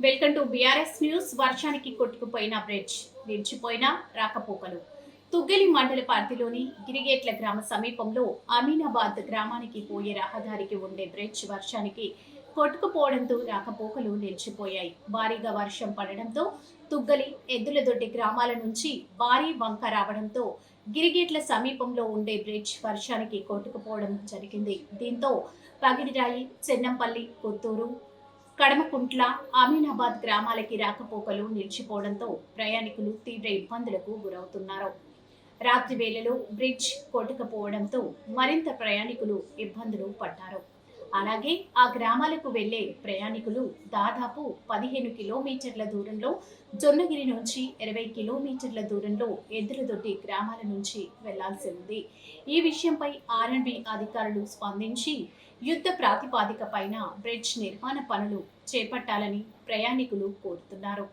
Welcome to BRS news వర్షానికి కొట్టుకుపోయిన bridge నిలిచిపోయిన రాకపోకలు. తుగ్గలి మండల పరిధిలోని గిరిగేట్ల గ్రామ సమీపంలో అమీనాబాద్ గ్రామానికి పోయే రహదారికి ఉండే బ్రిడ్జ్ వర్షానికి కొట్టుకుపోవడంతో రాకపోకలు నిలిచిపోయాయి. భారీగా వర్షం పడడంతో తుగ్గలి ఎద్దులదొడ్డి గ్రామాల నుంచి భారీ వంక రావడంతో గిరిగేట్ల సమీపంలో ఉండే బ్రిడ్జ్ వర్షానికి కొట్టుకుపోవడం జరిగింది. దీంతో పగిడిరాయి చెన్నంపల్లి కొత్తూరు కడమకుంట్ల అమీనాబాద్ గ్రామాలకి రాకపోకలు నిలిచిపోవడంతో ప్రయాణికులు తీవ్ర ఇబ్బందులకు గురవుతున్నారు. రాత్రి వేళలో బ్రిడ్జ్ కొట్టుకపోవడంతో మరింత ప్రయాణికులు ఇబ్బందులు పడ్డారు. అలాగే ఆ గ్రామాలకు వెళ్ళే ప్రయాణికులు దాదాపు పదిహేను కిలోమీటర్ల దూరంలో జొన్నగిరి నుంచి ఇరవై కిలోమీటర్ల దూరంలో ఎదురుదొడ్డి గ్రామాల నుంచి వెళ్ళాల్సి ఉంది. ఈ విషయంపై ఆర్ఎండ్బి అధికారులు స్పందించి యుద్ధ ప్రాతిపాదిక పైన బ్రిడ్జ్ నిర్మాణ పనులు చేపట్టాలని ప్రయాణికులు కోరుతున్నారు.